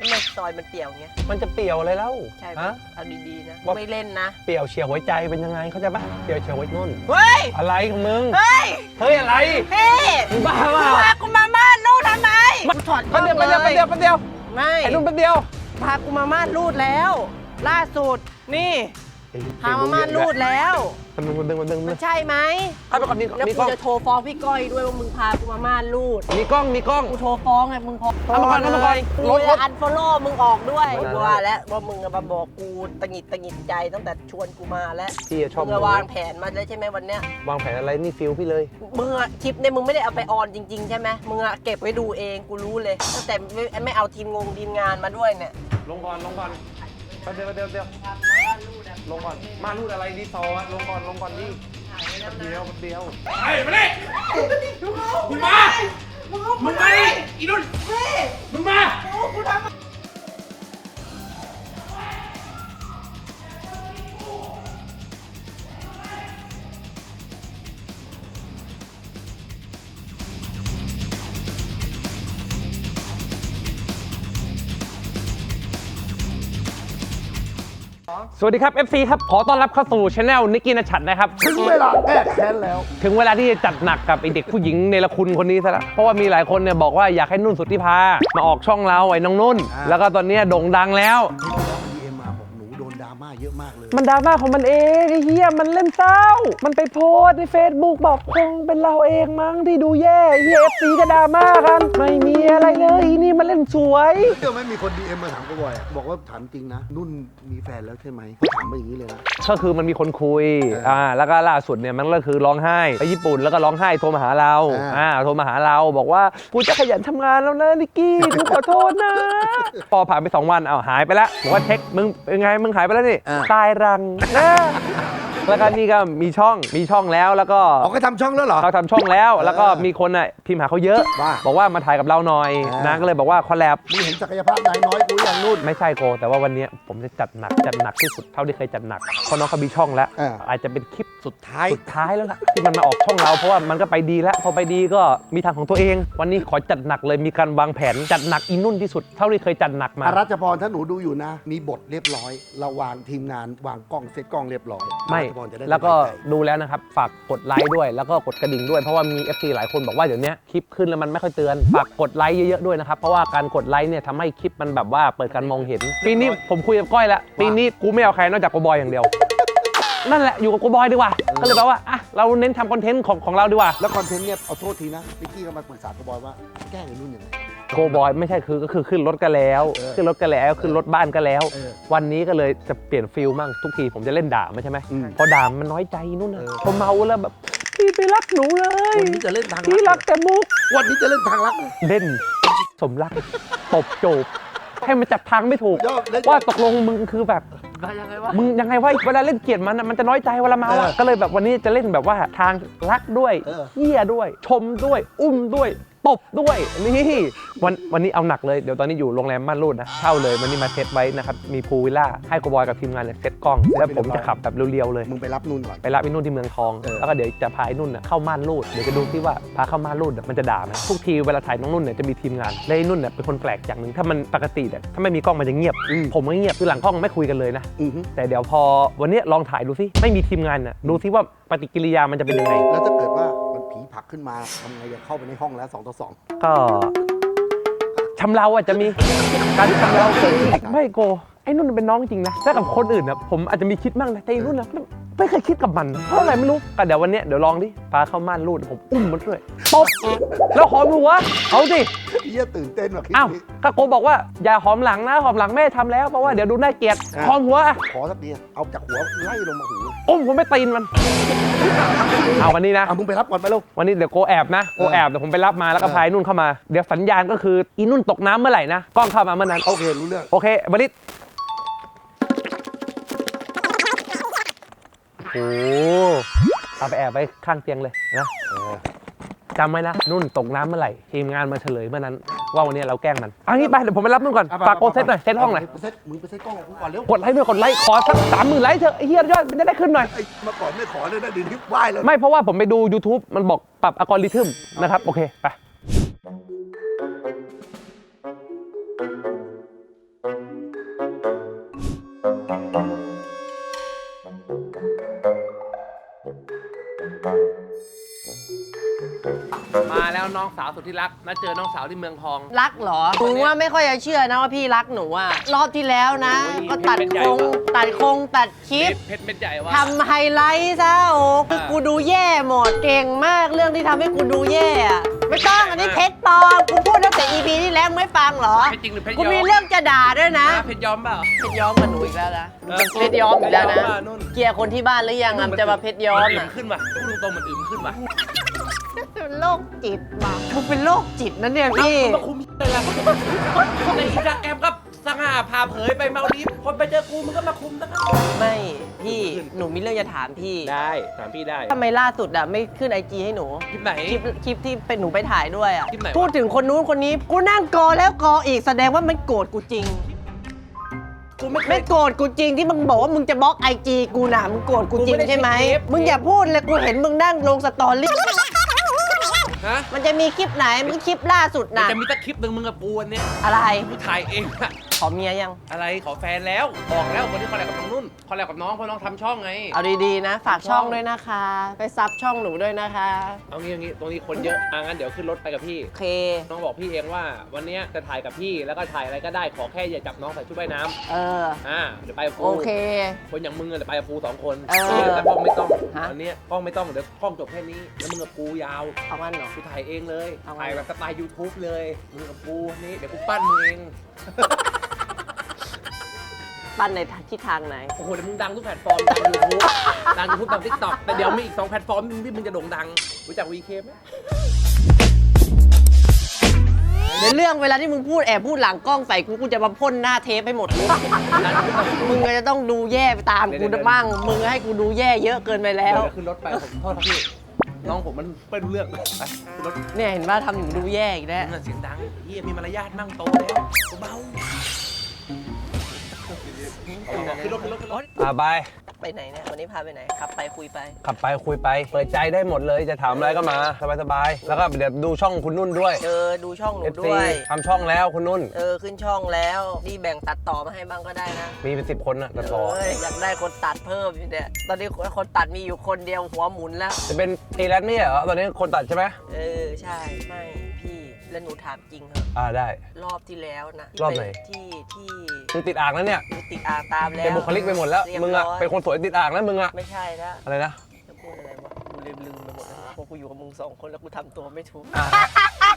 ทำไมซอยมันเปี่ยวเงี้ย มันจะเปรี่ยวอะไรแล้วใช่ไหมฮะ เอาดีๆนะว่าไม่เล่นนะ เปรี่ยวเฉียวหัวใจเป็นยังไงเข้าใจปะเปรี่ยวเฉียวหัวนุ่น เฮ้ย อะไรของมึง เฮ้ย เฮ้ยอะไรพี่มึงบ้าเปล่าพากูมาม่านรูดทำไมกูถอดกล้แป๊อบงเดียวเลแป๊บเดียวยแป๊บเดียวแป๊บเดียวไม่ไอ้นุ่นแป๊บเดียวพากูมาม่านรูดแล้ว ล่าสุด นี่ พามาม่านรูดแล้ว มันมึงดึงมันดึงมันใช่ไหมเอาไปก่อนมีแล้วมีกูกล้องจะโทรฟ้องพี่ก้อยด้วยว่ามึงพากูมาม่านรูด มีกล้องมีกล้อง กูโทรฟ้องไงมึงพอเอามาก่อนเอามาก่อนกูรถรถอันฟอลโล่มึงออกด้วยไม่ได้กูว่าแล้วว่ามึงอะมาบอกกูตะหงิดตะหงิดใจตั้งแต่ชวนกูมาแล้วพี่อะชอบมึงอะวางแผนมาแล้วใช่ไหมวันเนี้ยวางแผนอะไรนี่ฟิลพี่เลย มึงอะคลิปเนี่ยมึงไม่ได้เอาไปออนจริง ๆ ใช่ไหมมึงอะเก็บไว้ดูเองกูรู้เลยตั้งแต่ไม่ไม่เอาทีมงงทีมงานมาด้วยเนี่ยลงก่อนลงก่อนแป๊บเดียวแป๊บเดียวแป๊บเดียว ลงก่อน มารูดอะไรดีซอวะลงก่อนลงก่อนดิแป๊บเดียวแป๊บเดียวไอ้มาเลยมึงมา มึงมาดิอีนุ่น วัสดีครับ FC ครับ ขอต้อนรับเข้าสู่ช anel นิกกี้นชัดนะครับ ถึงเวลาแก้แค้นแล้ว ถึงเวลาที่จะจัดหนักกับไอเด็กผู้หญิงเนรคุณคนนี้ซะแล้วเพราะว่ามีหลายคนเนี่ยบอกว่าอยากให้นุ่นสุทธิพามาออกช่องเราไอ้น้องนุ่นอ่าแล้วก็ตอนเนี้ยโด่งดังแล้ว ม่าเยอะมากเลย มันดราม่าของมันเองไอ้เหี้ยมันเล่นเศร้า มันไปโพสต์ใน Facebook บอกคงเป็นเราเองมั้งที่ดูแย่ไอ้เหี้ยเอฟซีก็ดราม่ากัน ไม่มีอะไรเลยอีนี่มันเล่นสวย เชื่อไหมมีคนดีเอ็มมาถามกูบ่อยอะบอกว่าถามจริงนะ นุ่นมีแฟนแล้วใช่ไหมเขาถามมาอย่างนี้เลยนะ ก็คือมันมีคนคุย เอออ่อ่า แล้วก็ล่าสุดเนี่ยมันก็คือร้องไห้ ไปญี่ปุ่นแล้วก็ร้องไห้โทรมาหาเรา อ่า อ่า โทรมาหาเรา บอกว่ากูจะขยันทำงานแล้วนะนิกกี้ กูขอโทษนะ พอผ่านไปสองวันอ้าวหายไปแล้วบอกว่าเช็ค มึงเป็นไง มึงหายไปแล้วนี่ตายรังนะแล้วก็นี่ก็มีช่องมีช่องแล้วแล้วก็เขาก็ทำช่องแล้วเหรอ เขาทำช่องแล้วเออแล้วก็มีคนอะพิมพ์หาเขาเยอะ ว่าบอกว่ามาถ่ายกับเราหน่อยอ่าน นางก็เลยบอกว่าคอลแลบ มึงเห็นศักยภาพนายน้อยกูอย่างนุ่น ไม่ใช่โก แต่ว่าวันเนี้ยผมจะจัดหนักจัดหนักที่สุดเท่าที่เคยจัดหนักเพราะน้องเขามีช่องแล้ว อ่า อาจจะเป็นคลิปสุดท้ายสุดท้ายแล้วล่ะที่มันมาออกช่องเราเพราะว่ามันก็ไปดีแล้วพอไปดีก็มีทางของตัวเอง วันนี้ขอจัดหนักเลยมีการวางแผนจัดหนักอีนุ่นที่สุดเท่าที่เคยจัดหนักมา อารัชพรถ้าหนูดูอยู่นะ มีบทเรียบร้อย เราวางทีมงานวางกล้องเซตกล้องเรียบร้อยไม่ อารัชพรจะได้แล้วก็สบายใจ ดูแล้วนะครับ ฝากกดไลค์ด้วย แล้วก็กดกระดิ่งด้วย เพราะว่ามี FC หลายคนบอกว่าเดี๋ยวนี้คลิปขึ้นแล้วมันไม่ค่อยเตือน ฝากกดไลค์เยอะๆด้วยนะครับ เพราะว่าการกดไลค์เนี่ยทำให้คลิปมันแบบว่าเปิดการมองเห็น ปีนี้ผมคุยกับก้อยแล้วปีนี้กูไม่เอาใครนอกจากโกบอยอย่างเดียว นั่นแหละอยู่กับโกบอยดีกว่าก็เลยแปลว่าอะเราเน้นทำคอนเทนต์ของของเราดีกว่าแล้วคอนเทนต์เนี่ยเอาโทษทีนะนิกกี้ก็มาปรึกษากูบอยว่าแก้ไอ้นุ่นยังไงโกบอยไม่ใช่คือก็คือขึ้นรถกันแล้ว เออขึ้นรถกันแล้วขึ้นรถบ้านกันแล้ว เออวันนี้ก็เลยจะเปลี่ยนฟิลมั่งทุกทีผมจะเล่นด่าไม่ใช่ไหมอืม พอด่ามันน้อยใจนู่นนะเออพอเมาแล้วแบบพี่ไปรักหนูเลยวันนี้จะเล่นทางพี่รักแต่มุก วันนี้จะเล่นทางรักเล่นสมรัก ตบจูบ ให้มันจับทางไม่ถูก ยอดเล่น ว่าตกลงมึงคือแบบยังไงวะมึงยังไงวะเวลาเล่นเกลียดมันอะมันจะน้อยใจเวลาเมาอะเออก็เลยแบบวันนี้จะเล่นแบบว่าทางรักด้วยเออเหี้ยด้วย ชมด้วย อุ้มด้วย ตบด้วยนี่วันวันนี้เอาหนักเลยเดี๋ยวตอนนี้อยู่โรงแรมม่านรูดนะเช่าเลยวันนี้มาเซตไว้นะครับมีพูลวิลล่าให้โกบอยกับทีมงานเนี่ยเซตกล้องแล้วผมจะขับแบบเรียวๆเลย มึงไปรับนุ่นก่อน ไปรับไอ้นุ่นที่เมืองทอง เออ แล้วก็เดี๋ยวจะพาไอ้นุ่นน่ะเข้าม่านรูดเดี๋ยวจะดูที่ว่าพาเข้าม่านรูดน่ะมันจะด่าไหมทุกทีเวลาถ่ายน้องนุ่นเนี่ยจะมีทีมงานและไอ้นุ่นเนี่ยเป็นคนแปลกอย่างหนึ่งถ้ามันปกติเนี่ยถ้าไม่มีกล้องมันจะเงียบ อืม ผมก็เงียบคือหลังกล้องไม่คุยกันเลยนะ อือฮึแต่เดี๋ยวพอวันนี้ลองถ่ายดูสิไม่มีทีมงานน่ะดูสิว่าปฏิกิริยามันจะเป็นยังไง แล้วถ้าเกิดว่ามัน ผลักขึ้นมาทำไงจะเข้าไปในห้องแล้วสองต่อสองก็ชำเราอะจะมีการชำเราเกิดขึ้นไม่โกไอ้นุ่นเป็นน้องจริงนะถ้ากับคนอื่นนะผมอาจจะมีคิดบ้างนะแต่ไอ้นุ่นนะไม่ไม่เคยคิดกับมันเพราะอะไรไม่รู้ก็เดี๋ยววันเนี้ยเดี๋ยวลองดิพาเข้าม่านรูดผมอุ้มมันด้วยตบแล้วหอมหัวเอาสิเฮียตื่นเต้นว่ะคลิปอ้าวนี้ ก็โกบอกว่าอย่าหอมหลังนะหอมหลังแม่ทำแล้วเพราะว่าเดี๋ยวดูน่าเกลียดอะ หอมหัวอะขอสักทีเอาจากหัวไล่ลงมาหูอุ้มผมไม่ตีนมัน เอาวันนี้นะ อะมึงไปรับก่อนไปลูกวันนี้เดี๋ยวโกแอบนะโกแอบเดี๋ยวผมไปรับมาแล้วก็เออ พายนุ่นเข้ามา เดี๋ยวสัญญาณก็คืออีนุ่นตกน้ำเมื่อไหร่นะกล้องเข้ามาเมื่อนั้น โอเครู้เรื่อง โอเคบริษ โอ้เอาไปแอบไว้ข้างเตียงเลยนะจำไว้นะ นุ่นตกน้ำเมื่อไหร่ ทีมงานมาเฉลยเมื่อนั้น ว่าวันนี้เราแกล้งมันเอันนี้ไปเดี๋ยวผมไปรับนุ่นก่อนอะไปฝากโกเซตหน่อย เซตห้องหน่อยไปเซตมึงไปเซตกล้องของกูก่อนเร็ว กดไลค์ด้วยกดไลค์ ขอสักสามหมื่นไลค์เถอะไอ้เฮียยอดมันจะได้ขึ้นหน่อยไอ้เมื่อก่อนไม่ขอเลยนะเดี๋ยวนี้ไหว้เลย ไม่เพราะว่าผมไปดู YouTube มันบอกปรับอัลกอริทึมนะครับ โอเค ไป องสาวสุดที่รักนัดเจอน้องสาวที่เมืองทอง รักเหรอมึงว่าไม่ค่อยจะเชื่อนะว่าพี่รักหนูอะรอบที่แล้วนะ โอ้ยก็ตัดเป็นใหญ่คงว่ะ ตัดคงตัดคลิปเพชรเม็ดใหญ่วะทำไฮไลท์ซะโอ้คือกูดูแย่หมดเก่งมากเรื่องที่ทำให้กูดูแย่อะไม่ต้องอันนี้เพชรปลอมกูพูดตั้งแต่ EP ที่แล้วไม่ฟังเหรอเพชรจริงหรือเพชรกูยอมมีเรื่องจะด่าด้วยนะอะเพชรยอมเปล่าเพชรย้อมกับหนูอีกแล้วนะเออเพชรย้อมอีกแล้วนะเพชรย้อมอะนุ่นเกลียร์คนที่บ้านหรือยังอะมันจะมาเพชรย้อมมันอึอะมขึ้นว่ะพูดตรงๆมันอึมขึ้นว่ะ เป็นโรคจิตมามึงเป็นโรคจิตนะเนี่ยพี่ มาคุมอะไรล่ะในอินสตาแกรมก็สง่าพาเผยไปเมาดีฟพอไปเจอกูมึงก็มาคุมนะครับไม่ พี่หนูมีเรื่องจะถามพี่ได้ถามพี่ได้ ทำไมล่าสุดอะไม่ขึ้นไอจีให้หนู คลิปไหน คลิปคลิปที่เป็นหนูไปถ่ายด้วยอะคลิปไหนวะ พูดถึงคนนู้นคนนี้กูนั่งกอแล้วกออีกแสดงว่ามันโกรธกูจริง กูไม่เคไม่ย โกรธกูจริงที่มึงบอกว่ามึงจะบล็อกไอจีกูน่ะมึงโกรธกูจริงกูไม่ได้ใช่ไหมคลิปมึงอย่าพูดเลยกูเห็นมึงนั่งลงสตอรี่ ฮะมันจะมีคลิปไหน มันคลิปล่าสุดมันน่ะจะมีสักคลิปหนึ่งมึงกับปูอันเนี้ยอะไร กูถ่ายเองอะ ขอเมียยัง อะไรขอแฟนแล้ว บอกแล้วคนที่คอลแลบกับน้องนุ่นคอลแลบกับน้องเพราะน้องทำช่องไง เอาดีๆนะ ฝากช่องด้วยนะคะ ไปซับช่องหนูด้วยนะคะ เอางี้เอางี้ตรงนี้คนเยอะอะงั้นเดี๋ยวขึ้นรถไปกับพี่ โอเค น้องบอกพี่เองว่า วันเนี้ยจะถ่ายกับพี่แล้วก็ถ่ายอะไรก็ได้ขอแค่อย่าจับน้องใส่ชุดว่ายน้เออำอ่าเดี๋ยวไปกับปูโอเค คนอย่างมึงอะเดี๋ยวไปกับปูสองคนเออแต่กล้องไม่ต้องฮะวันเนี้ยกล้องไม่ต้องเดี๋ยวกล้องจบแค่นี้แล้วมึงกับปูยาว เอางั้นเหรอ กูถ่ายเองเลย เอาไง ถ่ายแบบสไตล์ยูทูบเลย มึงกับปูนี่ เดี๋ยวกูปั้นมึงเอง ปั้นในทิศทางไหน โอ้โหเดี๋ยวมึงดังทุกแพลตฟอร์ม ดังยูทูบดังยูทูบดังทิกตอกแต่เดี๋ยวมีอีกสองแพลตฟอร์มที่มึงจะโด่งดัง รู้จักวีเคไหมในเรื่องเวลาที่มึงพูดแอบพูดหลังกล้องใส่กูกูจะมาพ่นหน้าเทปให้หมดเลยมึงก็จะต้องดูแย่ไปตามกูบ้าง มึงให้กูดูแย่เยอะเกินไปแล้ว เดี๋ยวขึ้นรถไปผมโทษครับพี่น้องผมมันไม่รู้เรื่องไปขึ้นรถเนี่ยเห็นว่าทำหนูดูแย่อีกแล้วมึงอะเสียงดังเฮียมีมารยาทมั่งโตแล้วเบาๆ ขึ้นรถขึ้นรถขึ้นรถอ่าไป ไปไหนเนี่ยวันนี้พาไปไหนขับไปคุยไป ขับไปคุยไป เปิดใจได้หมดเลยจะถามอะไรก็มาสบายๆแล้วก็เดี๋ยวดูช่องคุณนุ่นด้วยเออดูช่องหนู FC ด้วยทำช่องแล้วคุณนุ่น เออขึ้นช่องแล้วนี่แบ่งตัดต่อมาให้บ้างก็ได้นะมีเป็นสิบคนนะตัดต่อ เอยอยากได้คนตัดเพิ่มอยู่เนี่ยตอนนี้คนตัดมีอยู่คนเดียวหัวหมุนแล้ว จะเป็นตีแรดไม่ใช่เหรอตอนนี้คนตัดใช่ไหมเออใช่ไม่พี่ แล้วหนูถามจริงเหรอะอ่าได้ รอบที่แล้วนะที่รอบไหน ปที่ที่มึงติดอ่างแล้วเนี่ยติดอ่างตามแล้วเป็นบุคลิกไปหมดแล้ว เรียบมึงอะร้ยเป็นคนสวยติดอ่างแล้วมึงอะไม่ใช่แล้วอะไรนะ จะพูดอะไรวะกูลืมลืมไปหมดแล้ว พอกูอยู่กับมึงสองคนแล้วกูทำตัวไม่ถูกอะ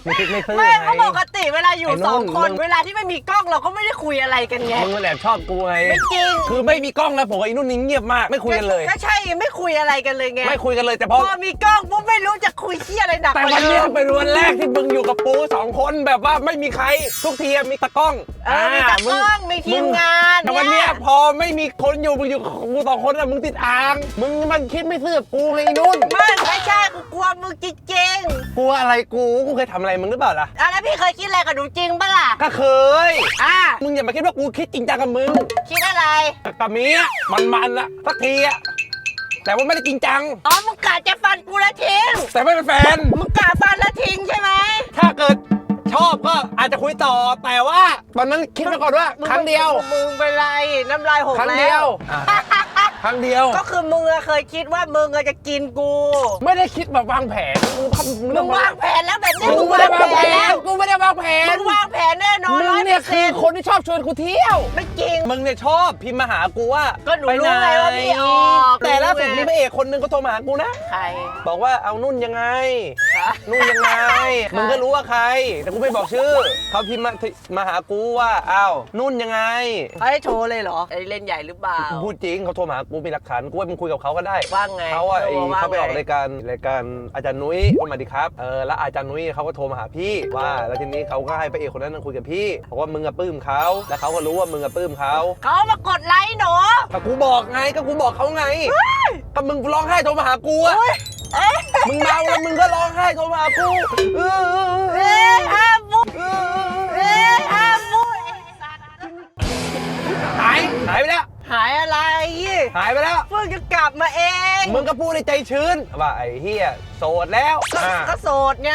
มึงคิดไม่ซื่อไม่ไงก็ปกติเวลาอยู่ไอ้นุ่นสองคนมึงเวลาที่ไม่มีกล้องเราก็ไม่ได้คุยอะไรกันไง มึงมันแอบชอบกูไงไม่จริง คือไม่มีกล้องแล้วผมกับไอ้นุ่นนี่เงียบมากไม่คุยกันเลย ก็ใช่ไม่คุยอะไรกันเลยไง ไม่คุยกันเลยแต่พพออมีกล้องปุ๊บไม่รู้จะคุยเที่ยอะไรหนักแต่กาวันเนี้ยดิมเป็นวันแรกที่มึงอยู่กับปูสองคนแบบว่าไม่มีใครทุกทีอะมีตะกล้องเออมีตากล้องมีทีมงานแต่วันเนี้ยพอไม่มีคนอยู่มึงอยู่กับกูสองคนอะมึงติดอ่าง มึงมันคิดไม่ซื่อกับกูไงไอ้นุ่น ไม่ไม่ใช่กูกลัวมึงจริงกลัวอะไรกูกูเคยทำอะไรมึงหรือเปล่าล่ะ ๆอะแล้วพี่เคยคิดอะไรกับหนูจริงปะล่ะ ก็เคย อะ มึงอย่ามาคิดว่ากูคิดจริงจังกับมึงคิดอะไร กับเมียมันๆอะสักทีอะแต่ว่าไม่ได้จริงจัง อ๋อ มึงกะจะฟันกูแล้วทิ้ง แต่ไม่เป็นแฟน มึงกะฟันแล้วทิ้งใช่ไหมถ้าเกิด ชอบก็อาจจะคุยต่อแต่ว่า ตอนนั้นคิดไว้ก่อนว่า ครั้งเดียว มึงเป็นไรน้ำลายหกครั้งแล้วเดียวอะครั้งเดียว ก็คือมึงอะเคยคิดว่ามึงอะจะกินกูไม่ได้คิดแบบวางแผนกูทำมึงวางแผนแล้วแบบนี้กูมึงไม่วาได้งวางแผแผนแล้นวกูไม่ได้วางแผนมึงวางแผนแน่นอนมึร้งอยเนี่ยคือคนที่ชอบชวนกูเที่ยว ไม่จริง มึงเนี่ยชอบพิมพ์มาหากูว่าก็หนูปรู้ไงว่าพี่ออก แต่ล่าสุดรู้ไงมีพระเอกคนหนึงก็โทรมาหากูนะ ใครบอกว่าเอานุ่นยังไงคะ นุ่นยังไงใครมึงก็รู้ว่าใคร แต่กูไม่บอกชื่อ เขาพิมพ์มามาหากูว่า อ้าว นุ่นยังไง เขาให้โทรเลยเหรอไอ้เล่นใหญ่หรือเปล่ากูพูดจริงเขาโทรมาหากูมีหลักฐานกูว่ามึงคุยกับเขาก็ได้ ว่าไงเขาอะไอ้ว่าเขาไปออกไงรายการรายการอาจารย์นุ้ยคนมาดีครับ เออ แล้วอาจารย์นุ้ยเขาก็โทรมาหาพี่ว่า แล้วทีนี้เขาก็ให้พระเอกคนนั้นนั่งคุยกับพี่บอกว่ามึงอะปลื้มเขา แล้วเขาก็รู้ว่ามึงอะปลื้มเขาเขามากดไลค์หนูแต่กูบอกไง ก็กูบอกเขาไง ก็มึงร้องไห้โทรมาหากูอะ มึงเมาแล้วมึงก็ร้องไห้โทรมาหากูเออเออเอเอ้อยห้ามพูดเออเอ้ยห้ามพูดหายหายไปแล้ว หายอะไรหายไปแล้ว เพิ่งจะกลับมาเอง มึงก็พูดในใจชื้นว่าไอ้เฮียโสดแล้วก็อ่าก็โสดไง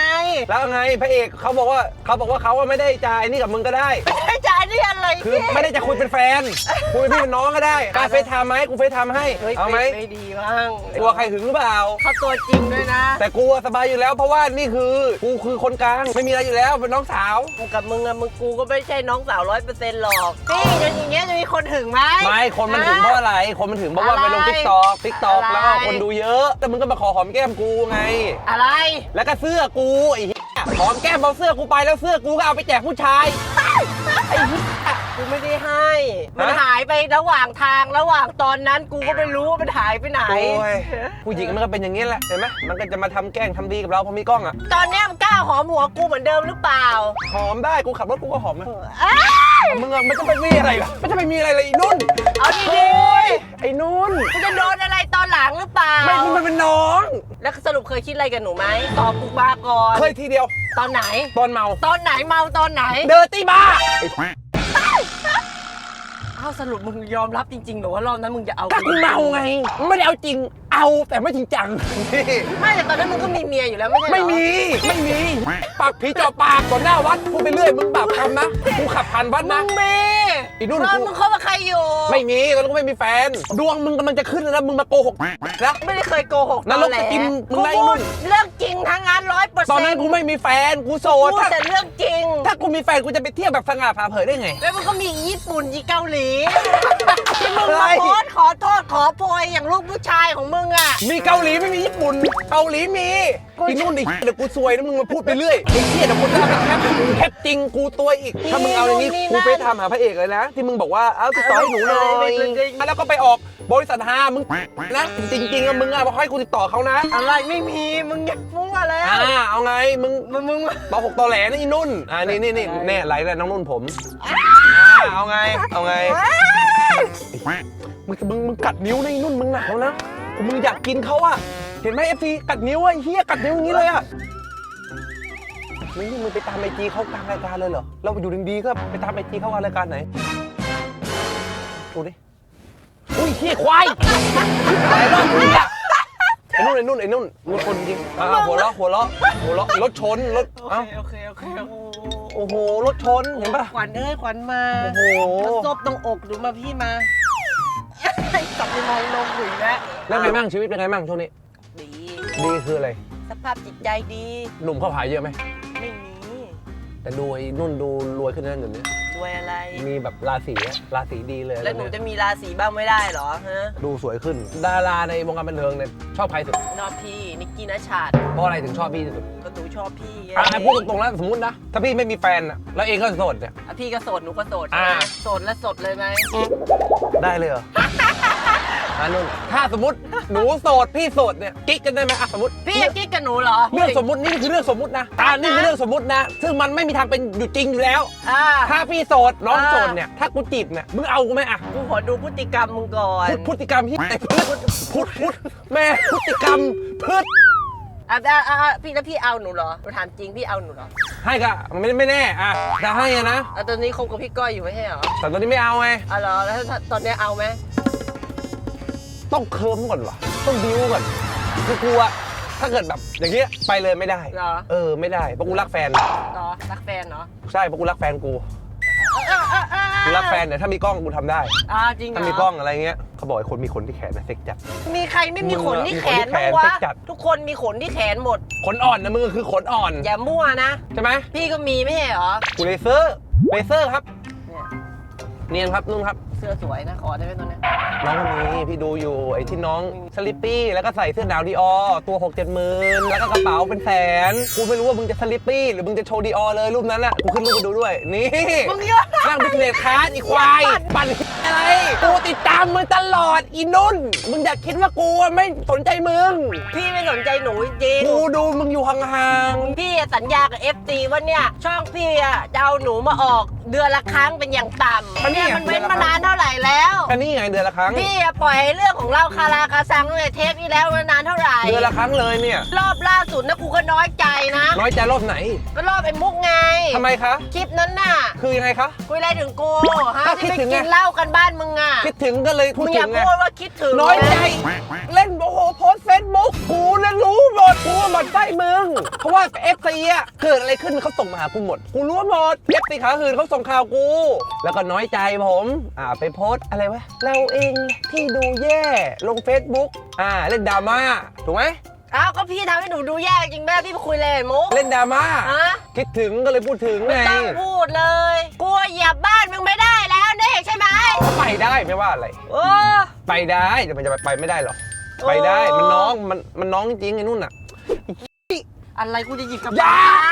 แล้วไงพระเอกเขาบอกว่าเขาบอกว่าเขาว่าไม่ได้จ่ายนี่กับมึงก็ได้ ไม่จ่ายนี่อะไรคือไม่ได้จะคุยเป็นแฟน คุยเป็นพี่เป็นน้องก็ได้กล้าเฟซไทม์ไหมกูเฟซไทม์ให้เฮ้ยเอาไหมไม่ดีบ้างกลัวใครหึงหรือเปล่า เขาตัวจริงด้วยนะแต่กูสบายอยู่แล้ว เพราะว่านี่คือกูคือคนกลางไม่มีอะไรอยู่แล้วเป็นน้องสาว กูกับมึงอะมึงกูก็ไม่ใช่น้องสาวร้อยเปอร์เซ็นต์หรอกนี่อย่างเงี้ยจะมีคนหึงไหม ไม่คนมันถึงเพราะอะไร คนมันถึงเพราะว่าอะไรไปลงทิกตอกทิกตอกอะไร แล้วก็คนดูเยอะ แต่มึงก็มาขอหอมแก้มกูไง อะไร แล้วก็เสื้อกูไอ้เหี้ยหอมแก้มเอาเสื้อกูไปแล้วเสื้อกูก็เอาไปแจกผู้ชาย กูไม่ได้ให้ มันหายไประหว่างทางระหว่างตอนนั้นกูก็ไม่รู้ว่ามันหายไปไหน โอ้ยผู้หญิงมันก็เป็นอย่างนี้แหละเห็นไหมมันก็จะมาทำแกล้งทำดีกับเราเพราะมีกล้องอะตอนเนี้ยมันกล้าหอมหัวกูเหมือนเดิมหรือเปล่า หอมได้กูขับรถกูก็หอมนะอ้าวมึงอะไม่ต้องไปมีอะไรหรอกไม่ต้องไปมีอะไรเลยไอ้นุ่นเอาดีโอ้ยไอ้นุ่นๆมึงจะโดนอะไรตอนหลังหรือเปล่า ไม่มึงมันเป็นน้อง แล้วสรุปเคยคิดอะไรกับหนูไหมตอบกูมาก่อน เคยทีเดียวตอนไหน ตอนเมา ตอนไหนเมาตอนไหน เดอร์ตี้บ้า อ้าวสรุปมึงยอมรับจริงๆหรือว่ารอบนั้นมึงจะเอาถ้ากูเมาไง ไม่ได้เอาจริง เอาแต่ไม่จริงจัง ไม่แต่ตอนนั้นมึงก็มีเมียอยู่แล้วไม่ใช่เหรอไม่มีไม่มีปากผีเจาะปากต่อหน้าวัดพูดไปเรื่อยมึงบาปกรรมนะกูขับผ่านวัดมึนะงมีอีนุ่นตอนกูมึงคบกับใครอยู่ ไม่มีตอนนั้นกูไม่มีแฟน ดวงมึงกำลังจะขึ้นแล้วนะมึงมาโกหกนะไม่ได้เคยโกหกนรกตอแหลจะกินมึงกูได้พูนุ่ดนเรื่องจริงทั้งนั้นร้อยเปอร์เซ็นต์ตอนนั้นกูไม่มีแฟนกูโสดพูดถ้าแต่เรื่องจริง ถ้ากูมีแฟนกูจะไปเที่ยวแบบสง่าผ่าเผยได้ไง แล้วมันก็มีญี่ปุ่นอีเกาหลีที่มึงอะไรมาโพสต์ขอโทษขอโพยอย่างลูกผู้ชายของมึงอะ มีเกาหลีไม่มีญี่ปุ่น เกาหลีมีอีนุ่นดิเดี๋ยวกูซวยนะมึงมาพูดไปเรื่อยไอ้เหี้ยเดี๋ยวคนจะเอาไปแคปแคปจริงกูตัวอีก ถ้ามึงเอาอย่างนี้กูเฟซไทม์หาพระเอกเลยนะ ที่มึงบอกว่าเอาติดต่อให้หนูหน่อยแล้วก็ไปออกบริษัทฮามึงนะจริงๆอะมึงอะบอกให้กูติดต่อเขานะ อะไรไม่มีมึงอยักฟุ้งอะไรอ่าเอาไงมึงมึงมึงตอหกตอแหลนะอีนุ่นอ่านี่นี่นี่แน่ไหลเลยน้องนุ่นผมอ่าเอาไงเอาไงมึงมึงมึงกัดนิ้วนะอีนุ่นมึงหนักแล้วนะ มึงอยากกินเขาอะเห็นไหมเอฟซีกัดนิ้วอะไอ้เฮียกัดนิ้วอย่างนี้เลยอะมึงนี่มึงไปตามไอจีเขากลางรายการเลยเหรอเราอยู่ดีๆก็ไปตามไอจีเขากลางรายการไหนดูดิอุ้ยเฮียควายหลายรอบมึงอะไอ้นุ่นไอ้นุ่นไอ้นุ่นมึงคนจริงอ่าหัวเราะหัวเราะหัวเราะรถชนรถเอ้าโอเคโอเคโอ้โหโอ้โหรถชนเห็นปะขวัญเอ้ยขวัญมาโอ้โหมาซบตรงอกดูมาพี่มา ไอ้สับในมองลงหุยแล้วแล้วไงบ้างชีวิตเป็นไงบ้างช่วงนี้ ดี ดีคืออะไร สภาพจิตใจดี หนุ่มเข้าหาเยอะไหมไม่มี แต่ดูไอ้นุ่นดูรวยขึ้นนั่นเดี๋ยวนี้รวยอะไร มีแบบราศีอะราศีดีเลยแล้วหนูเยจะมีราศีบ้างไม่ได้เหรอฮะดูสวยขึ้น ดาราในวงการบันเทิงเนี่ยชอบใครสุดชอบพี่นิกกี้นัชชาติเพราะอะไรถึงชอบพี่ที่สุดก็หนูชอบพี่ไงอะพูดตรงๆแล้วสมมตินะ ถ้าพี่ไม่มีแฟนอะแล้วเองก็โสดเนี่ย อะพี่ก็โสดหนูก็โสดใช่ไหมอ่า โสดและสดเลยไหมได้เลยเหรอ อะนุ่น ถ้าสมมติหนูโสดพี่โสดเนี่ยกิ๊กกันได้ไหมอะสมมติพี่ยังกิ๊กกับหนูเหรอเรื่องสมมตินี่คือเรื่องสมมตินะอ่านี่คือเรื่องสมมตินะ ซึ่งมันไม่มีทางเป็นอยู่จริงอยู่แล้ว อ่าถ้าพี่โสดน้องอ่าโสดเนี่ยถ้ากูจีบเนี่ยมึงเอากูไหมอะกูขอดูพฤติกรรมมึงก่อนพุทธพฤติกรรมที่แต่พุทธพุทธพุทธแม่พฤติกรรมพืชอะอะอะอะพี่แล้วพี่เอาหนูเหรอหนูถามจริงพี่เอาหนูเหรอให้กะมันไม่ไม่แน่อะจะให้อะนะอะตอนนี้คบกับพี่ก้อยอยู่ไม่ใช่เหรอแต่ตอนนี้ไม่เอาไงอะเหรอแล้วถ้าตอนเนี้ยเอาไหม ต้องเคิร์มก่อนวะต้องบิวก่อนคือกลัวถ้าเกิดแบบอย่างเงี้ยไปเลยไม่ได้ เหรอ เออไม่ได้เพราะกูรักแฟนเหรอรักแฟนเหรอใช่เพราะกูรักแฟนกูเออเออเออเออกูรักแฟนเนี่ยถ้ามีกล้องกูทำได้ อ่าจริงเหรอถ้ามีกล้องอะไรเงี้ยเขาบอกไอ้คนมีขนที่แขนนะเซ็กจัด มีใครไม่มีขนที่แขนมีขนที่แขบ้างนวะเซ็กจัด ทุกคนมีขนที่แขนหมด ขนอ่อนนะมึงคือขนอ่อน อย่ามั่วนะ ใช่ไหมพี่ก็มีไม่ใช่เหรอ กูเลเซอร์เลเซอร์ครับ เนี่ยเนียนครับนุ่นครับเสื้อสวยนะขอได้ไหมตัวเนี้ยน้องคนนี้พี่ดูอยู่ไอ้ที่น้องสลิปปี้แล้วก็ใส่เสื้อหนาวดีออตัว6 7หมื่นแล้วก็กระเป๋าเป็นแสนกูไม่รู้ว่ามึงจะสลิปปี้หรือมึงจะโชว์ดีออเลยรูปนั้นแหละกูขึ้นรูปไปดูด้วยนี่มึงเยอะนั่งบิสเนสคลาสอีควายปั่นอะไรกูติดตามมึงตลอดอีนุ่น มึงอยากคิดว่ากูอะไม่สนใจมึงพี่ไม่สนใจหนูจริงกูดูมึงอยู่ห่างพี่อะสัญญากับ FT ว่าเนี่ยช่องพี่อะจะเอาหนูมาออกเดือนละครั้งเป็นอย่างต่ำเนี่ย มันเว้นมานานเท่าไหร่แล้วๆแค่นี้ไงเดือนละครั้ง พี่อะปล่อยให้เรื่องของเราคาราคาซังตั้งแต่เทปที่แล้วมานานเท่าไหร่ เดือนละครั้งเลยเนี่ย รอบล่าสุดนะกูก็น้อยใจนะ น้อยใจรอบไหน ก็รอบไอ้มุกไงทำไมคะ คลิปนั้นน่ะ คือยังไงคะ คุยอะไรถึงกูฮะก็ที่คิดไปถึงไง กินเหล้ากันบ้านมึงอะคิดถึงก็เลยพูมึดงอถึย่างไง พูดว่าคิดถึงน้อยใจเล่นโอ้โหโพสเฟซบุ๊กกูน่ะรู้หมดกูหมดไส้มึง เพราะว่าเอฟซีอะเกิดอะไรขึ้นเขาส่งมาหากูหมด กูรู้หมดเอฟซีขาหื่นเขาส่งข่าวกู แล้วก็น้อยใจผม อ่าไปโพสต์อะไรวะ เราเองที่ดูแย่ลง Facebook อ่าเล่นดราม่าถูกไหมอ้าวก็พี่ทำให้หนูดูแย่จริงแม่พี่ไปคุยเลยมุก เล่นดราม่าฮะ คิดถึงก็เลยพูดถึงไงไม่ต้องพูดเลย กลัวเหยียบบ้านมึงไม่ได้แล้วเนี่ยใช่ไหมไปได้ไม่ว่าอะไร โอ้ ไปได้แต่มันจะไปไม่ได้หรอกไปได้โอ้มันน้องมันมันน้องจริงไอ้นุ่นอะอะไรกูจะหยิบกระอย่าเป๋าต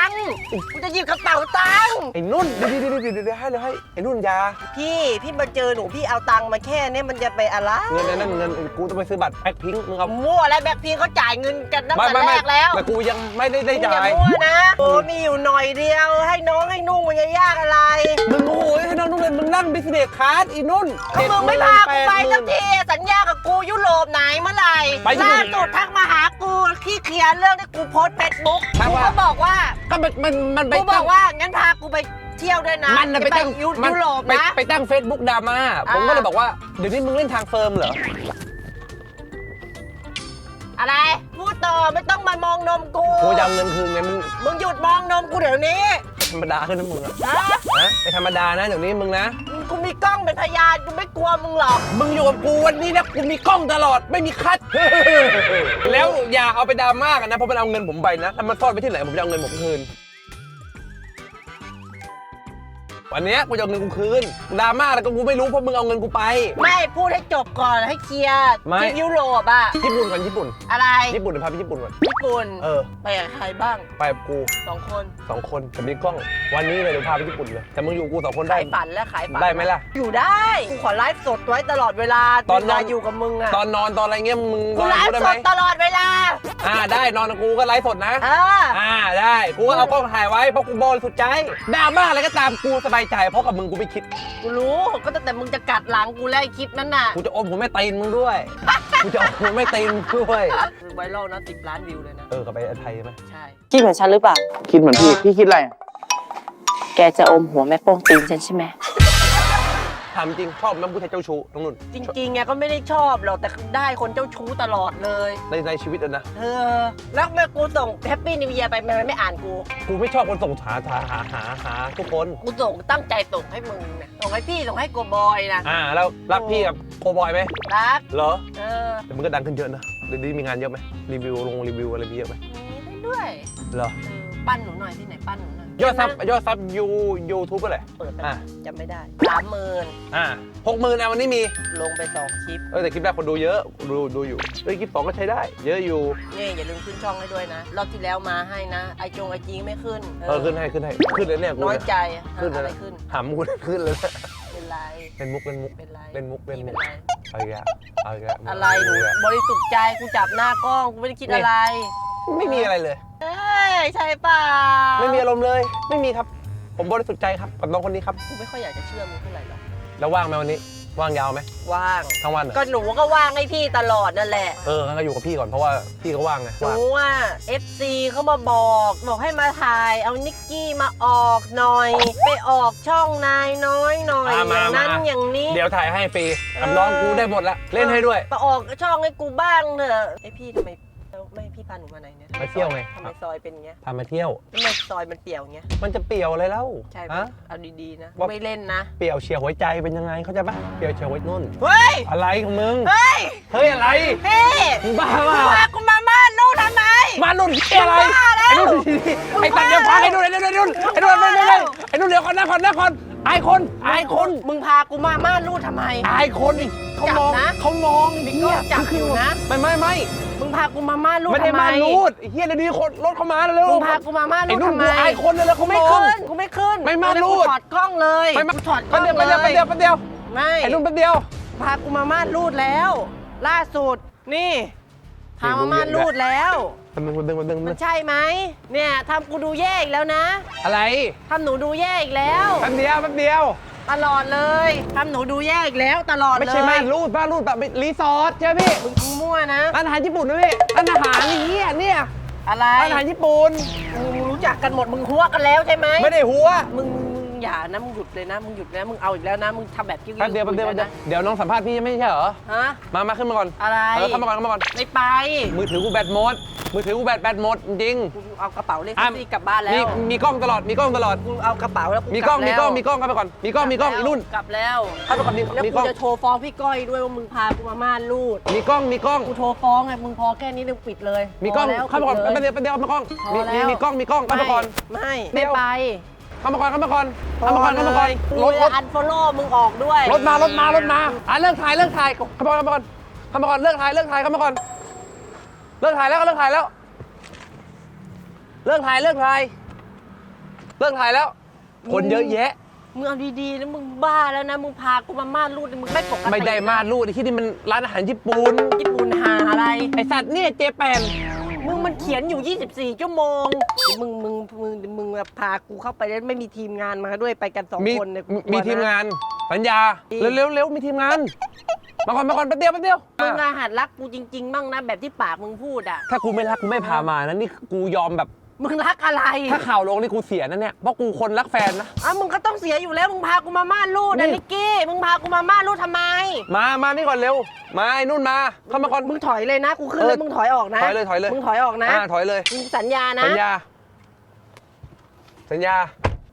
ังค์ กูจะหยิบกระเป๋าตังค์ไอ้นุ่นเดี๋ยวเดี๋ยวเดี๋ยวเดี๋ยวเดี๋ยวให้เลยให้ไอ้นุ่นอยา พี่พี่มาเจอหนูพี่เอาตังค์มาแค่เนี้มันจะไปอะไรเงินนั่นเงินกูต้องไปซื้อบัตรแพ็คพิงค์มึงเอามั่วแล้วแบ็คพีเขาจ่ายเงินกันตั้งไม่แต่ไม่แรไม่กแล้วแต่กูยังไม่ได้ได้มึงอย่าจ่ายมั่วนะโอ้มีอยู่หน่อยเดียว ให้น้องให้นุ่งมันจะยากอะไรมึงโอ้ยให้น้องนุ่นเลยมึงนั่งบิสเนสคลาสอีนุ่นก็มึงไม่พากูไปสักทีสัญญากับกูยุโรปไหนเมื่อไหร่ไปยุโรล่าปสุดทักมาหากูขี้เคลียร์เรื่องที่กูโพสเฟซบุ๊กทักกูว่าก็บอกว่าก็มันมันมันไปกูบตั้องกว่างั้นพากูไปเที่ยวด้วยนะมันน่ะไปตั้งยุมันยุโรปไปนะ ไปตั้งเฟซบุ๊กดราม่าผมก็เลยบอกว่าเดี๋ยวนี้มึงเล่นทางเฟิร์มเหรอ อะไร พูดต่อไม่ต้องมามองนมกู กูจะเอาเงินคืนไงมึงมึงหยุดมองนมกูเดี๋ยวนี้ธรรมดาขึ้นนะมึงอะนะนะไม่ธรรมดานะเดี๋ยวนี้มึงนะ กูมีกล้องเป็นพยานกูไม่กลัวมึงหรอก มึงอยู่กับกูวันนี้นะกูมีกล้องตลอดไม่มีคัด แล้วอย่าเอาไปดราม่ากันนะเพราะมันเอาเงินผมไปนะถ้ามันซ่อนไปที่ไหนผมจะเอาเงินผมคืน วันเนี้ยกูจะเอาเงินกูคืนดราม่าอะไรก็กูไม่รู้เพราะมึงเอาเงินกูไป ไม่พูดให้จบก่อนให้เคลียร์ไม่ที่ยุโรปอะญี่ปุ่นก่อนญี่ปุ่น อะไรญี่ปุ่นเดี๋ยวพาไปญี่ปุ่นก่อน ญี่ปุ่นเออ ไปกับใครบ้างไปกับกูสองคนสองคนกับมีกล้อง วันนี้เลยเดี๋ยวพาไปญี่ปุ่นเลย แต่มึงอยู่กับกูสองคนได้ ขายฝันและขายฝันได้ไหมล่ะ อยู่ได้กูขอไลฟ์สดไว้ตลอดเวลาตอนนอน เวลาอยู่กับมึงอะตอนนอนตอนอะไรเงี้ยมึงกูนอนไลกับกูฟ์ได้สไหมดตลอดเวลาอ่าได้นอนกับกูก็ไลฟ์สดนะ เอออ่าได้ กูก็เอากล้องถ่ายไว้เพราะกูบริสุทธิ์ใจดราม่าอะไรก็ตามกูสบายใจเพราะกับมึงกูไม่คิด กูรู้ก็ตั้งแต่มึงจะกัดหลังกูแล้วไอ้คลิปนั้นน่ะกูจะอมผมไม่ตีนมึงด้วย กูจะอมผมไม่ตีนมึงด้วย ไวรัลนะสิบล้านวิวเลยนะ เออกลับไปไทยไหมใช่ คิดเหมือนฉันหรือเปล่า คิดเหมือนพี่ พี่คิดอะไร แกจะอมหัวแม่โป้งตีนฉันใช่ไหม ถามจริงชอบแม่ผู้ชายเจ้าชู้น้องนุ่นจริงๆไงก็ไม่ได้ชอบหรอกแต่ได้คนเจ้าชู้ตลอดเลย ในในชีวิตอะนะ เธอ แล้วแม่กูส่งแฮปปี้นิวเยียไปมันไม่อ่านกู กูไม่ชอบคนส่งหาหาหาหาหาทุกคน กูส่งตั้งใจส่งให้มึงนะส่งให้พี่ส่งให้โกบอยนะอ่าแล้วรักพี่กับโคบอยไหมรักเหรอเออแต่มึงก็ดังขึ้นเยอะนะเดี๋ยวนี้มีงานเยอะไหมรีวิวลงรีวิวอะไรมีเยอะไหมมีเรื่อยเหรอๆเออปั้นหนูหน่อยที่ไหนปั้นหนูหน่อย ยอดซับยอดซับยูยูทูบเท่าไหร่เปิดไปอะจำไม่ได้สามหมื่นอ่าหกหมื่นอะวันนี้มี ลงไปสองคลิป เออแต่คลิปแรกคนดูเยอะดูดูอยู่เฮ้ยคลิปสองก็ใช้ได้ เยอะอยู่ นี่อย่าลืมขึ้นช่องให้ด้วยนะ รอบที่แล้วมาให้นะ ไอจงไอจีไม่ขึ้นเออขึ้นให้ขึ้นให้ขึ้นเลยเนี่ยกูน้อยเนี่ยใจอะขึ้นอะไรเลยขึ้นหำกูขึ้นเลยนะเป็นไรเล่นมุกเล่นมุกเป็นไรเล่นมุกเล่นมุกป็ไรเอาอีกแล้วเอาอีกแล้วอะไรหนูบริสุทธิ์ใจกูจับหน้ากล้องกูไม่ได้คิดอะไร ไม่มีอะไรเลย เอ้ยใช่เปล่าไม่มีอารมณ์เลย ไม่มีครับ ผมบริสุทธิ์ใจครับกับน้องคนนี้ครับ กูไม่ค่อยอยากจะเชื่อมึงเท่าไหร่หรอกแล้วว่างไหมวันนี้ ว่างยาวไหมว่าง ทั้งวันเหรอก็หนูก็ว่างให้พี่ตลอดนั่นแหละ เอองั้นก็อยู่กับพี่ก่อนเพราะว่าพี่ก็ว่างไงหนูว่างว่า FC เขามาบอก บอกให้มาถ่าย เอานิกกี้มาออกหน่อย ไปออกช่องนายน้อยหน่อยอะอมาย่างนั้นมา อย่างนี้ เดี๋ยวถ่ายให้ฟรีเออกับน้องกูได้หมดละเล่นให้ด้วย ไปออกช่องให้กูบ้างเถอะไอพี่ทำไมแล้ว ไม่ให้พี่พาหนูมาไหนเนี่ยมาเที่ยวไง ทำไมซอยเป็นอย่างเงี้ยพามาเที่ยว ทำไมซอยมันเปี่ยวอย่างเงี้ย มันจะเปรี่ยวอะไรแล้วใช่ไหมฮะ เอาดีๆนะ ว่า ไม่เล่นนะ เปรี่ยวเฉียวหัวใจเป็นยังไงเข้าใจปะเปรี่ยวเฉียวหัวนุ่น เฮ้ย อะไรของมึง เฮ้ย เฮ้ยอะไรพี่มึงบ้าเปล่าพากูมาบ้านลูกทำไม มานุ่นเหียอะไร บ้าแล้วไอ้นุ่นไอ้ตัดเดี๋ยวพักไอ้นุ่นไอ้นุ่นไอ้นุ่นไอ้นุ่นไอ้นุ่นไอ้นุ่นไอ้นุ่นเดี๋ยวก่อนนะก่อนนะก่อนไอ้คนไอ้คนมึงพากูมาบ้านลูกทำไมไอ้คนอีกเขามองจับนะเขามองมีกล้องจับอยู่นะไม่ไม่ไม่มึง พากูมาบ้านลูกไม่ได้ทำไมมาลูดไอ้เฮียเดี๋ยวนี้คนรถเข้ามาแล้วเร็วมึงพากูมาบ้านไอ้ลูกนุ่นทำไมกูไอ้คนเลยแล้วเขากูไม่มองขึ้น กูไม่ขึ้นไม่มาเดี๋ยวรูกูดถอดกล้องเลยไม่มากูถอดกล้แป๊อบงเดียวเลแป๊บเดียวยแป๊บเดียวแป๊บเดียวไม่ไอ้นุ่นแป๊บเดียว พากูมาม่านรูดแล้ว ล่าสุดนี่พามาม่านรูดแล้วมันดึงมันดึงมันดึงมันใช่ไหมเนี่ยทำกูดูแย่อีกแล้วนะ อะไรทำหนูดูแย่อีกแล้วแป๊บเดียวแป๊บเดียว ตลอดเลยทำหนูดูแย่อีกแล้วตลอดเลยไม่ใช่บ้านรูดบ้านรูดแบบรีสอร์ทใช่ไหมพี่มึงมั่วนะร้านอาหารญี่ปุ่นนะพี่ร้านอาหารนี่เนี่ยเนี่ยอะไรร้านอาหารญี่ปุ่นมึงรู้จักกันหมดมึงหัวกันแล้วใช่ไหมไม่ได้หัวมึง อย่านะมึงหยุดเลยนะมึงหยุดนะมึงเอาอีกแล้วนะมึงทำแบบกิ้วๆแป๊บเดียวแป๊บเดียวแป๊บเดียวนะเดี๋ยวน้องสัมภาษณ์พี่ไม่ใช่เหรอ ฮะ มามาขึ้นมาก่อนอะไร เออเข้ามาก่อนเข้ามาก่อน ไม่ไปมือถือกูแบตหมด มือถือกูแบตแบตหมดจริงกูเอากระเป๋าเลขอะซี่กลับบ้านแล้มีวมีกล้องตลอด มีกล้องตลอด กูเอากระเป๋าแล้วกูมีกล้องบมีแวกล้อง มีกล้องเข้าไปก่อน มีกล้อง มีกล้องบอีแล้วนุ่น กลับแล้วเข้าไปก่อนมีแล้วมีกูกล้อง จะโทรฟ้องพี่ก้อยด้วยว่ามึงพากูมาม่านรูดมีกล้อง มีกล้อง กูโทรฟ้องไงมึงพอแค่นี้นึงปิดเลยมีกล้อง พแล้วเข้ามาก่อนปิแป๊บลเดียวแป๊บเดียวเข้ามากล้อง พอมีแล้มีวมีกล้อง มีกล้องเข้ามาก่อน ไม่เดี๋ไม่ยว ไป เข้ามาก่อนเข้ามาก่อนเข้ามาก่อนเข้ามาก่อนกูรถรถอันฟอลโล่มึงออกด้วย รถมารถมารถมาอะเลิกถ่ายเลิกถ่ายเข้ามาก่อนเข้ามาก่อนเข้ามาก่อนเลิกถ่ายเลิกถ่ายเข้ามาก่อนเลิกถ่ายแล้วเลิกถ่ายแล้ว เลิกถ่ายเลิกถ่ายเลิกถ่ายแล้ว คนเยอะแยะมึงเอาดีๆนะมึงบ้าแล้วนะมึงพากูมาม่านรูดมึงไม่ปกติไม่ได้มาลูดที่นี่มันร้านอาหารญี่ปุ่นญี่ปุ่นหาอะไรไอสัตว์เนี่ยเจแปน มึงมันเขียนอยู่ 24 ชั่วโมงเดี๋ยวมึงมึงมึงมึงแบบพากูเข้าไปแล้วไม่มีทีมงานมาด้วยไปกันสองมีคนเนี่ยกูกลัวมีนะ ทีมงาน สัญญาดีเร็วเร็วเร็วมีทีมงาน มาก่อนมาก่อนแป๊บเดียวแป๊บเดียวมึงอาหัดรักกูจริง ๆ บ้างนะแบบที่ปากมึงพูดอะ ถ้ากูไม่รักกูไม่พามานะนี่กูยอมแบบ มึงรักอะไรถ้าข่าวลงนี่กูเสียนะเนี่ยเพราะกูคนรักแฟนนะ อะมึงก็ต้องเสียอยู่แล้ว มึงพากูมาม่านรูดนี่ นะนิกกี้ มึงพากูมาม่านรูดทำไม มามานี่ก่อนเร็ว มาไอ้นุ่นมา เข้ามาก่อน มึงถอยเลยนะ กูขึ้นเออแล้วมึงถอยออกนะถอยเลยถอยเลย มึงถอยออกนะอ่าถอยเลย มึงสัญญานะ สัญญา สัญญา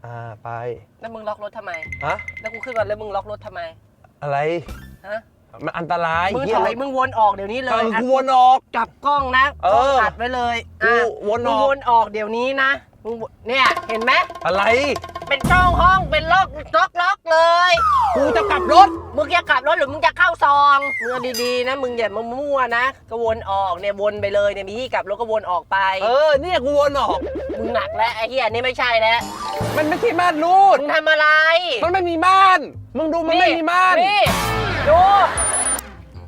อ่าไป แล้วมึงล็อกรถทำไม ฮะ แล้วกูขึ้นก่อนแล้วมึงล็อกรถทำไม อะไร ฮะ มันอันตรายมึงเหี้ถอยมึงวนออกเดี๋ยวนี้เลเอยออะกูวนออกกลับกล้องนะเอกล้องออัดไว้เลยกูอะวนออก มึงวนออกเดี๋ยวนี้นะมึงวนเนี่ยเห็นไหมอะไร เป็นช่องห้องเป็นล็อกล็อกล็อกเลย กูจะกลับรถ มึงจะกลับรถหรือมึงจะเข้าซองมึงเอาดีๆนะ มึงอย่ามามั่วนะก็วนออกเนี่ยวนไปเลยเนี่ยมีที่กลับรถก็วนออกไปเออ เนี่ยกูวนออก มึงหนักแล้วไอ้เหี้ยนี่ไม่ใช่แล้วมันไม่ใช่บ้านรูด มึงทำอะไรมันไม่มีบ้านมึงดูมันไม่มีบ้าน นี่ ดู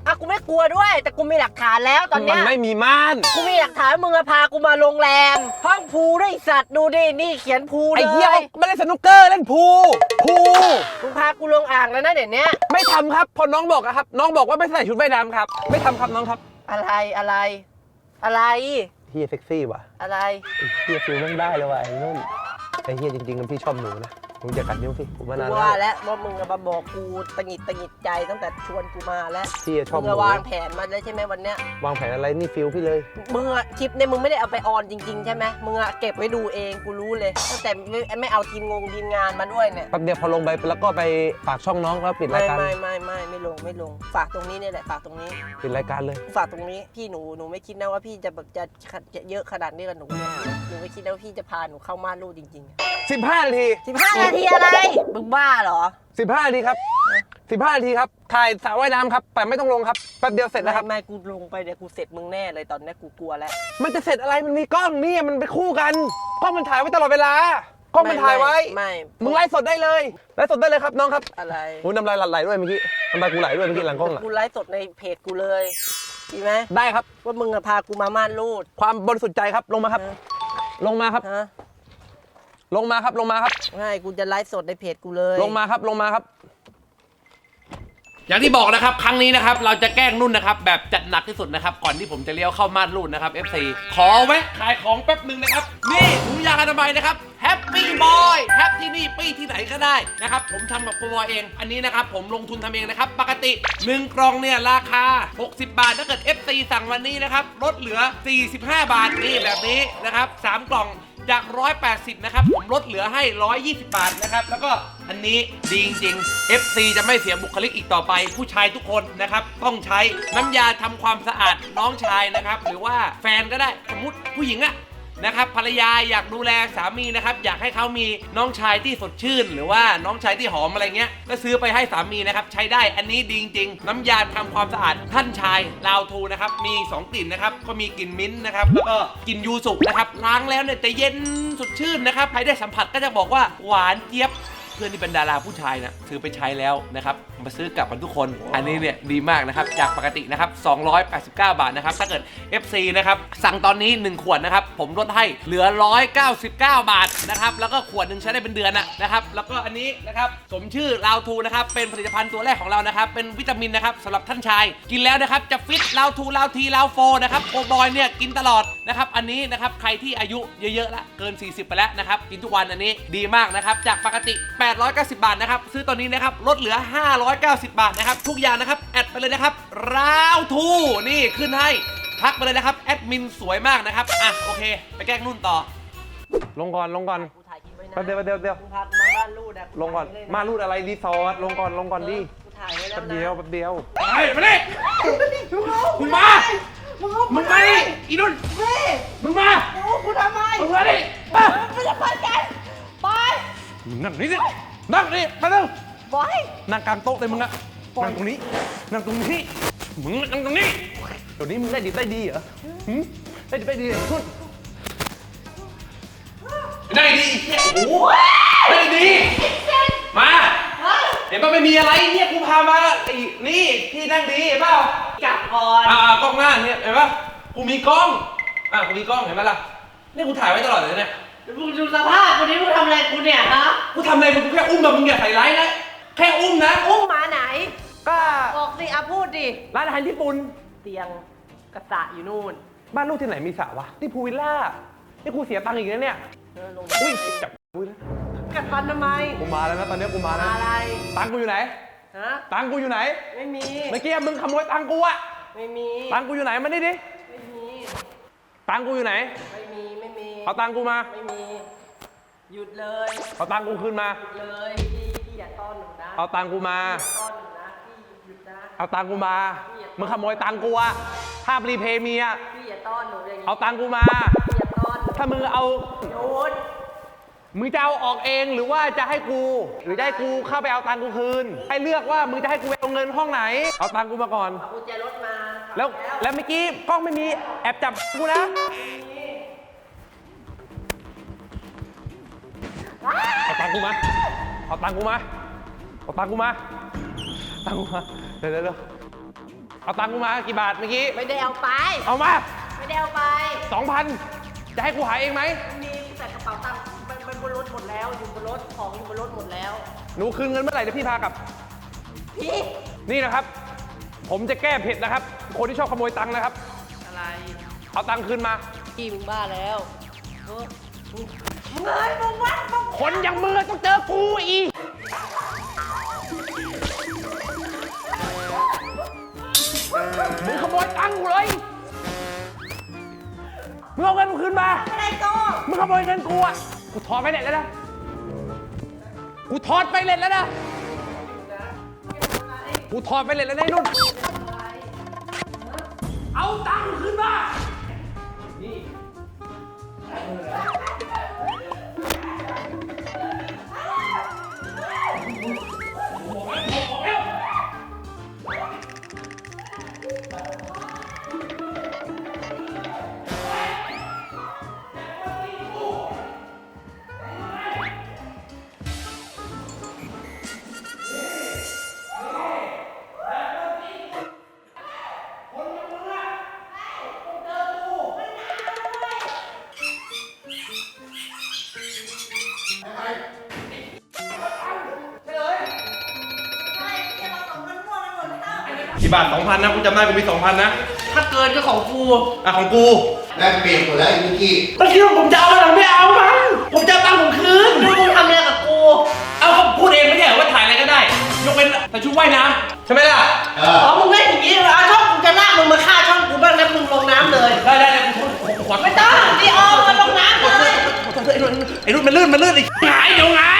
อะกูไม่กลัวด้วย แต่กูมีหลักฐานแล้วตอนมัเนี้นยไม่มีม่าน กูมีหลักฐานว่ามึงอะพากูมาโรงแรมห้องพูด้วยไอ้สัตว์ดูดินี่เขียนพูเลยไอ้เหี้ยไม่เล่นสนุกเกอร์เล่นพูพูมึงพากูลงอ่างแล้วนะเดี๋ยวนี้ไม่ทำครับพอน้องบอกอะครับ น้องบอกว่าไม่ใส่ชุดว่ายน้ำครับ ไม่ทำครับน้องครับอะไรอะไร อะไรเฮียเซ็กซี่ว่ะอะไร ไอ้เฮียฟิลมันได้เลยว่ะไอ้นุ่นไอ้เฮียจริงๆพี่ชอบหนูนะ หนูจะกัดนิ้วพี่ผมมานานกูแล้ว่าวแล้วว่ามึงอะมาบอกกูตะหงิดตะหงิดใจตั้งแต่ชวนกูมาแล้วพี่อะชอบมึงหนูอะวางแผนมาแล้วใช่ไหมวันเนี้ยวางแผนอะไรนี่ฟิลพี่เลย มึงอะคลิปเนี่ยมึงไม่ได้เอาไปออนจริง ๆ ใช่ไหมมึงอะเก็บไว้ดูเองกูรู้เลยตั้งแต่ไม่ไม่เอาทีมงงทีมงานมาด้วยเนี่ย แป๊บเดียวพอลงไปแล้วก็ไปฝากช่องน้องแล้วปิดไม่รายการไม่ไม่ไม่ไม่ลงไม่ลง ฝากตรงนี้เนี่ยแหละฝากตรงนี้ ปิดรายการเลย ฝากตรงนี้พี่หนูหนูไม่คิดนะว่าพี่จะแบบจะจะเยอะขนาดนี้กับหนูเนี่ยหนูไม่คิดนะว่าพี่จะพาหนูเข้าม่านรูดจริง 15นาทีๆ15 นาทีอะไรมึงบ้าเหรอ 15นาทีครับ15นาทีครับถ่ายสระว่ายน้ำครับแต่ไม่ต้องลงครับแป๊บเดียวเสร็จแล้วครับ ไม่ไม่กูลงไปเดี๋ยวกูเสร็จมึงแน่เลยตอนเนี้ยกูกลัวแล้วมันจะเสร็จอะไรมันมีกล้องนี่มันเป็นคู่กันกล้องมันถ่ายไว้ตลอดเวลากล้องมันถ่ายไว้ ไม่มึงไลฟ์สดได้เลยไลฟ์สดได้เลยครับน้องครับอะไร โอ้ยน้ำลายไหลด้วยเมื่อกี้น้ำลายกูไหลด้วยเมื่อกี้หลังกล้องอะกูไลฟ์สดในเพจกูเลยดีไหมได้ครับ ว่ามึงอะพากูมาม่านรูดความบริสุทธิ์ใจครับลงมาครับฮะลงมาครับ ฮะ ลงมาครับลงมาครับไม่กูจะไลฟ์สดในเพจกูเลยลงมาครับลงมาครับ อย่างที่บอกนะครับ ครั้งนี้นะครับ เราจะแกล้งนุ่นนะครับ แบบจัดหนักที่สุดนะครับ ก่อนที่ผมจะเลี้ยวเข้าม่านรูดนะครับ FC ขอแวะขายของแป๊บหนึ่งนะครับ นี่ถุงยางอนามัยนะครับแฮปปี้บอยแฮปที่นี่ปี้ที่ไหนก็ได้นะครับ ผมทำกับโปรบอยเอง อันนี้นะครับ ผมลงทุนทำเองนะครับ ปกติ 1 กล่องเนี่ย ราคา 60 บาท ถ้าเกิด FC สั่งวันนี้นะครับ ลดเหลือ 45 บาทนี่แบบนี้นะครับ 3 กล่อง จาก 180 นะครับ ผมลดเหลือให้ 120 บาทนะครับ แล้วก็อันนี้ดีจริงๆ FC จะไม่เสียบุคลิกอีกต่อไป ผู้ชายทุกคนนะครับ ต้องใช้น้ำยาทำความสะอาดน้องชายนะครับ หรือว่าแฟนก็ได้สมมติผู้หญิงอะ นะครับภรรยาอยากดูแลสามีนะครับอยากให้เขามีน้องชายที่สดชื่น หรือว่าน้องชายที่หอมอะไรเงี้ยก็ซื้อไปให้สามีนะครับใช้ได้อันนี้ดีจริงๆน้ำยาทำความสะอาดท่านชายลาวทูนะครับมีสองกลิ่นนะครับก็มีกลิ่นมิ้นท์นะครับแล้วก็กลิ่นยูสุนะครับล้างแล้วเนี่ยจะเย็นสดชื่นนะครับใครได้สัมผัสก็จะบอกว่าหวานเจี๊ยบ พื่อนที่เป็นดาราผู้ชายนะซื้อไปใช้แล้วนะครับมาซื้อกลับกันทุกคน อันนี้เนี่ยดีมากนะครับจากปกตินะครับ289 บาทนะครับถ้าเกิด FC นะครับสั่งตอนนี้ 1 ขวดนะครับผมลดให้เหลือ 199 บาทนะครับแล้วก็ขวดหนึ่งใช้ได้เป็นเดือนนะนะครับแล้วก็อันนี้นะครับสมชื่อลาวทูนะครับเป็นผลิตภัณฑ์ตัวแรกของเรานะครับเป็นวิตามินนะครับสำหรับท่านชาย กินแล้วนะครับจะฟิตลาวทูลาวทีลาวโฟนะครับโอบอยเนี่ยกินตลอดนะครับอันนี้นะครับใครที่อายุเยอะๆแล้วเกิน 40 ไปแล้วนะครับกินทุกวันอันนี้ดีมากนะครับจากปกติ8 890 บาทนะครับ ซื้อตอนนี้นะครับ ลดเหลือ 590 บาทนะครับ ทุกอย่างนะครับ แอดไปเลยนะครับ ราวทูนี่ขึ้นให้ ทักไปเลยนะครับ แอดมินสวยมากนะครับ อะ โอเค ไปแกล้งนุ่นต่อ ลงก่อน ลงก่อน กูถ่ายคลิปไว้นะแป๊บเดียวแป๊บเดียวแป๊บเดียวมึงพากูมาบ้านลูดะลงก่อนถ่ยไว้เลยะมารูดอะไรรีสอร์ทลงก่อน ลงก่อนดิกูถ่ายไว้แล้แป๊วบนะเดียวแป๊บเดียว ไปมาดิมึงมา มึงมาดิอีนุ่นมึงมา กูทำไมมึงมาดิมาไม่จะไปกั นไปมึงนั่งนี่สินั่งนี่มาเร็วไปนั่งกลางโต๊ะเลยมึงอะนั่งตรงนี้ นั่งตรงนี้ มึงนั่งตรงนี้เดี๋ยวนี้มึงได้ดีได้ดีเหรอหืมได้ดีได้ดีสุดได้ดีโอ้โหได้ดี มา เห็นป่ะไม่มีอะไรเนี่ยกูพามาไอ้นี่ที่นั่งดีเห็นเปล่ากลับก่อนอ่ากล้องหน้าเนี่ยเห็นป่ะกูมีกล้อง อะกูมีกล้องเห็นไหมล่ะนี่กูถ่ายไว้ตลอดเลยเนี่ย มึงดูสภาพวันนี้มึงทำอะไรกูเนี่ยฮะกูทำอะไรมึงกูแค่อุ้มมามึงอย่าใส่ร้ายนะ แค่อุ้มนะ อุ้มหมาไหน ก็บอกสิอะพูดดิ ร้านอาหารญี่ปุ่น เตียงกระสะอยู่นู่น บ้านลูกที่ไหนมีสระวะนี่พูลวิลล่า นี่กูเสียตังค์อีกนะเนี่ย เออลงอุ้ยจับอุ้ยนะกัดฟันทำไม กูมาแล้วนะตอนนี้กูมาแล้วอะไร ตังค์กูอยู่ไหน ฮะ ตังค์กูอยู่ไหน ไม่มี เมื่อกี้มึงขโมยตังค์กูอะไม่มี ตังค์กูอยู่ไหนมานี่ดิ ไม่มี ตังค์กูอยู่ไหน ไม่มีไม่มี เอาตังค์กูมา ไม่มี หยุดเลยเอาตังค์กูคืนมา หยุดเลยพี่พี่อย่าต้อนหนูนะเอาตังค์กูมาต้อนหนูนะพี่หยุดนะ เอาตังค์กูมา มึงขโมยตังค์กูอะภาพรีเพย์มีอะพี่อย่าต้อนหนูอย่างนี้เอาตังค์กูมา พี่อย่าต้อนหนูถ้ามึงเอา หยุดมึงจะเอาออกเองหรือว่าจะให้กู หรือจะให้กูเข้าไปเอาตังค์กูคืน ให้เลือกว่ามึงจะให้กูไปเอาเงินห้องไหน เอาตังค์กูมาก่อนกูจะรถมาแล้วแล้วเมื่อกี้กล้องไม่มีแอบจับกูนะ เอาตังค์กูมา เอาตังค์กูมา เอาตังค์กูมา ตังค์กูมา เดี๋ยวเดี๋ยวเดี๋ยวเอาตังค์กูมากี่บาทเมื่อกี้ ไม่ได้เอาไป เอามาไม่ได้เอาไปสองพันจะให้กูหายเองไหมไม่มีแต่กระเป๋าตังค์มันมันบนรถหมดแล้ว อยู่บนรถของอยู่บนรถหมดแล้ว หนูคืนเงินเมื่อไหร่เดี๋ยวพี่พากลับ พี่นี่นะครับ ผมจะแก้เผ็ดนะครับ คนที่ชอบขโมยตังค์นะครับ อะไร เอาตังค์คืนมา พี่มึงบ้าแล้วเออมึงมึง เอ้ยมึงวัดมึงคนอย่างมึงอะต้องเจอกูอีกมึงขโมยตังค์กูเลยมึงเอาเงินกูคืนมา อะไรโตมึงขโมยเงินกูอะ กูถอดไปเน็ตแล้วนะ กูถอดไปเน็ตแล้วนะ กูถอดไปเน็ตแล้วนะไอ้นุ่น เอาตังค์คืนมา กี่บาทสองพันนะกูจำได้กูมีสองพันนะถ้าเกินก็ของกูอะของกูแลกเปลี่ยนหมดแล้วไอ้เมื่อกี้ไม่คิดว่าผมจะเอามันหรือไม่เอามันผมจะเอาตังค์ผมคืนมึงทำอะไรกับกู เอาเขาพูดเองไม่ใช่เหรอว่าถ่ายอะไรก็ได้ ยกเป็นแต่ชุดว่ายน้ำใช่ไหมล่ะ เออ๋ออมึงเล่นอย่างนี้เหรอเอาช่องกูจะลากมึงมาฆ่าช่องกูบ้างนะมึงลงน้ำเลย ได้ได้ได้กูขอขอไม่ต้องดีออมมาลงน้ำเลยขอโทษไอ้นุ่นไอ้นุ่นมันลื่นมันลื่นไอ้หงายเดี๋ยวหงาย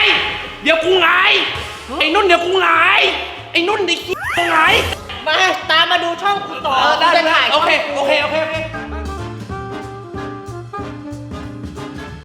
ตามมาดูช่องกูต่อเออได้กูจะได้ถ่ายโอเคช่งกูโอเคโอเคโอเค